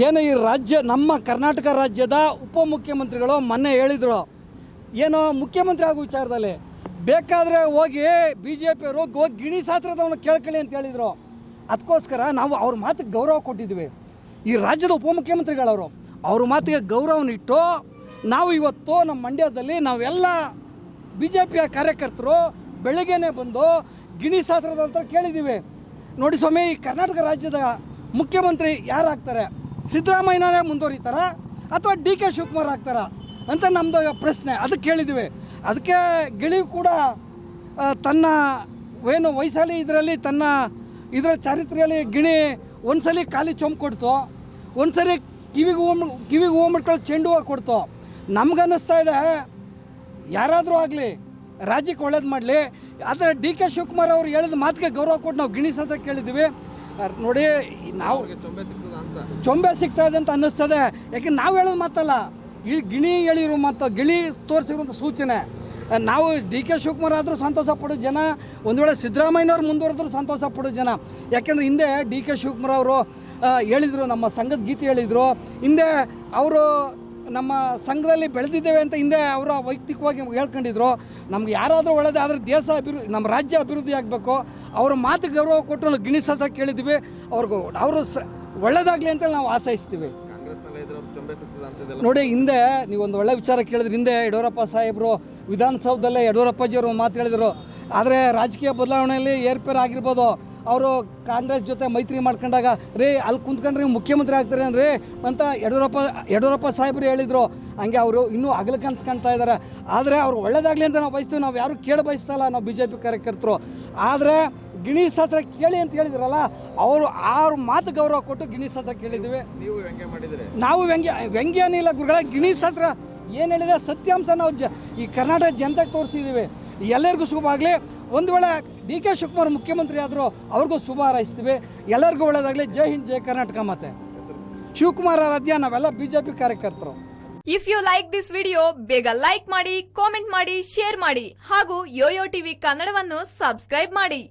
ಏನು ಈ ರಾಜ್ಯ, ನಮ್ಮ ಕರ್ನಾಟಕ ರಾಜ್ಯದ ಉಪಮುಖ್ಯಮಂತ್ರಿಗಳು ಮೊನ್ನೆ ಹೇಳಿದರು. ಏನು ಮುಖ್ಯಮಂತ್ರಿ ಆಗೋ ವಿಚಾರದಲ್ಲಿ. ಬೇಕಾದರೆ ಹೋಗಿ ಬಿ ಜೆ ಪಿಯವರು ಹೋಗಿ ಗಿಣಿ ಶಾಸ್ತ್ರದವನ್ನ ಕೇಳ್ಕೊಳ್ಳಿ ಅಂತ ಹೇಳಿದರು. ಅದಕ್ಕೋಸ್ಕರ ನಾವು ಅವ್ರ ಮಾತಿಗೆ ಗೌರವ ಕೊಟ್ಟಿದ್ವಿ. ಈ ರಾಜ್ಯದ ಉಪಮುಖ್ಯಮಂತ್ರಿಗಳವರು, ಅವ್ರ ಮಾತಿಗೆ ಗೌರವನ ಇಟ್ಟು ನಾವು ಇವತ್ತು ನಮ್ಮ ಮಂಡ್ಯದಲ್ಲಿ ನಾವೆಲ್ಲ ಬಿ ಜೆ ಪಿಯ ಕಾರ್ಯಕರ್ತರು ಬೆಳಗ್ಗೆನೆ ಬಂದು ಗಿಣಿ ಶಾಸ್ತ್ರದ ಅಂತ ಕೇಳಿದ್ದೀವಿ. ನೋಡಿ ಸ್ವಾಮಿ, ಈ ಕರ್ನಾಟಕ ರಾಜ್ಯದ ಮುಖ್ಯಮಂತ್ರಿ ಯಾರಾಗ್ತಾರೆ? ಸಿದ್ದರಾಮಯ್ಯನೇ ಮುಂದುವರಿತಾರ ಅಥವಾ ಡಿ ಕೆ ಶಿವಕುಮಾರ್ ಆಗ್ತಾರ ಅಂತ ನಮ್ಮದು ಪ್ರಶ್ನೆ. ಅದಕ್ಕೆ ಕೇಳಿದ್ದೀವಿ ಅದಕ್ಕೆ ಗಿಳಿ ಕೂಡ ತನ್ನ ಏನು ವಯಸ್ಸಲ್ಲಿ ಇದರಲ್ಲಿ ತನ್ನ ಇದರ ಚಾರಿತ್ರೆಯಲ್ಲಿ ಗಿಣಿ ಒಂದ್ಸಲಿ ಖಾಲಿ ಚೊಂಬು ಕೊಡ್ತು ಒಂದ್ಸಲಿ ಕಿವಿಗೆ ಹೂ ಕಿವಿಗೆ ಹೂವು ಮಾಡ್ಕೊಳ್ಳೋ ಚೆಂಡು ಹೂವು ಕೊಡ್ತು. ನಮ್ಗನ್ನಿಸ್ತಾ ಇದೆ, ಯಾರಾದರೂ ಆಗಲಿ, ರಾಜ್ಯಕ್ಕೆ ಒಳ್ಳೇದು ಮಾಡಲಿ. ಆದರೆ ಡಿ ಕೆ ಶಿವಕುಮಾರ್ ಅವರು ಹೇಳಿದ ಮಾತಿಗೆ ಗೌರವ ಕೊಟ್ಟು ನಾವು ಗಿಣಿ ಶಾಸ್ತ್ರ ಕೇಳಿದ್ದೀವಿ ನೋಡಿ, ನಾವು ಚೊಂಬೆ ಸಿಗ್ತಾ ಇದೆ ಅಂತ ಅನ್ನಿಸ್ತದೆ. ಯಾಕೆ ನಾವು ಹೇಳೋದು ಮಾತಲ್ಲ. ಈ ಗಿಣಿ ಹೇಳಿರೋ ಮತ್ತು ಗಿಳಿ ತೋರಿಸಿರುವಂಥ ಸೂಚನೆ. ನಾವು ಡಿ ಕೆ ಶಿವಕುಮಾರ್ ಆದರೂ ಸಂತೋಷ ಪಡೋ ಜನ, ಒಂದು ವೇಳೆ ಸಿದ್ದರಾಮಯ್ಯನವ್ರು ಮುಂದುವರೆದ್ರು ಸಂತೋಷ ಪಡೋ ಜನ. ಯಾಕೆಂದ್ರೆ ಹಿಂದೆ ಡಿ ಕೆ ಶಿವಕುಮಾರ್ ಅವರು ಹೇಳಿದರು, ನಮ್ಮ ಸಂಘದ ಗೀತೆ ಹೇಳಿದರು. ಹಿಂದೆ ಅವರು ನಮ್ಮ ಸಂಘದಲ್ಲಿ ಬೆಳೆದಿದ್ದೇವೆ ಅಂತ ಹಿಂದೆ ಅವರ ವೈಯಕ್ತಿಕವಾಗಿ ಹೇಳ್ಕೊಂಡಿದ್ರು. ನಮ್ಗೆ ಯಾರಾದರೂ ಒಳ್ಳೆಯದಾದ್ರೆ ಆದರೆ ದೇಶ ಅಭಿವೃದ್ಧಿ ನಮ್ಮ ರಾಜ್ಯ ಅಭಿವೃದ್ಧಿ ಆಗಬೇಕು. ಅವ್ರ ಮಾತು ಗೌರವ ಕೊಟ್ಟು ನಾವು ಗಿಣಿ ಶಾಸ್ತ್ರ ಕೇಳಿದ್ದೀವಿ ಅವ್ರಿಗೂ ಅವರು ಸ ಒಳ್ಳೇದಾಗಲಿ ಅಂತೇಳಿ ನಾವು ಆಶಯಿಸ್ತೀವಿ. ನೋಡಿ ಹಿಂದೆ ನೀವು ಒಂದು ಒಳ್ಳೆ ವಿಚಾರ ಕೇಳಿದ್ರೆ. ಹಿಂದೆ ಯಡಿಯೂರಪ್ಪ ಸಾಹೇಬರು ವಿಧಾನಸೌಧದಲ್ಲೇ ಯಡಿಯೂರಪ್ಪಾಜಿಯವರು ಮಾತು ಹೇಳಿದರು. ಆದರೆ ರಾಜಕೀಯ ಬದಲಾವಣೆಯಲ್ಲಿ ಏರ್ಪೇರ್ ಆಗಿರ್ಬೋದು. ಅವರು ಕಾಂಗ್ರೆಸ್ ಜೊತೆ ಮೈತ್ರಿ ಮಾಡ್ಕೊಂಡಾಗ ರೇ ಅಲ್ಲಿ ಕುಂತ್ಕೊಂಡ್ರೆ ನೀವು ಮುಖ್ಯಮಂತ್ರಿ ಆಗ್ತಾರೆ ಅಂದ್ರೆ ಅಂತ ಯಡಿಯೂರಪ್ಪ ಯಡಿಯೂರಪ್ಪ ಸಾಹೇಬರು ಹೇಳಿದರು. ಹಂಗೆ ಅವರು ಇನ್ನೂ ಅಗಲ ಕನ್ಸು ಕಾಣ್ತಾ ಇದ್ದಾರೆ. ಆದರೆ ಅವ್ರು ಒಳ್ಳೇದಾಗಲಿ ಅಂತ ನಾವು ಬಯಸ್ತೀವಿ. ನಾವು ಯಾರು ಕೇಳಿ ಬಯಸ್ತಲ್ಲ ನಾವು ಬಿ ಜೆ ಪಿ ಕಾರ್ಯಕರ್ತರು. ಆದರೆ ಗಿಣಿ ಶಾಸ್ತ್ರ ಕೇಳಿ ಅಂತ ಹೇಳಿದ್ರಲ್ಲ ಅವರು ಆರು ಮಾತು ಗೌರವ ಕೊಟ್ಟು ಗಿಣಿ ಶಾಸ್ತ್ರ ಕೇಳಿದ್ದೀವಿ ನೀವು ವ್ಯಂಗ್ಯ ಮಾಡಿದರೆ. ನಾವು ವ್ಯಂಗ್ಯ ವ್ಯಂಗ್ಯ ಏನಿಲ್ಲ ಗುರುಗಳ. ಗಿಣಿ ಶಾಸ್ತ್ರ ಏನು ಹೇಳಿದೆ ಸತ್ಯಾಂಶ ನಾವು ಜ ಈ ಕರ್ನಾಟಕ ಜನತೆಗೆ ತೋರಿಸಿದ್ದೀವಿ ಎಲ್ಲರಿಗೂ ಶುಭ ಆಗಲಿ. ಒಂದು ವೇಳೆ ಡಿ ಕೆ ಶಿವಕುಮಾರ್ ಮುಖ್ಯಮಂತ್ರಿ ಆದರೂ ಅವ್ರಿಗೂ ಶುಭ ಹಾರೈಸ್ತೀವಿ. ಎಲ್ಲರಿಗೂ ಒಳ್ಳೆಯದಾಗಲಿ ಜೈ ಹಿಂದ್, ಜೈ ಕರ್ನಾಟಕ ಮತ್ತೆ ಶಿವಕುಮಾರ್ ರಾಜ್ಯ ನಾವೆಲ್ಲ ಬಿ ಜೆ ಪಿ ಕಾರ್ಯಕರ್ತರು. If you like this video ಬೇಗ ಲೈಕ್ ಮಾಡಿ ಕಾಮೆಂಟ್ ಮಾಡಿ ಶೇರ್ ಮಾಡಿ ಹಾಗೂ ಯೋಯೋ ಟಿವಿ ಕನ್ನಡವನ್ನು ಸಬ್ಸ್ಕ್ರೈಬ್ ಮಾಡಿ.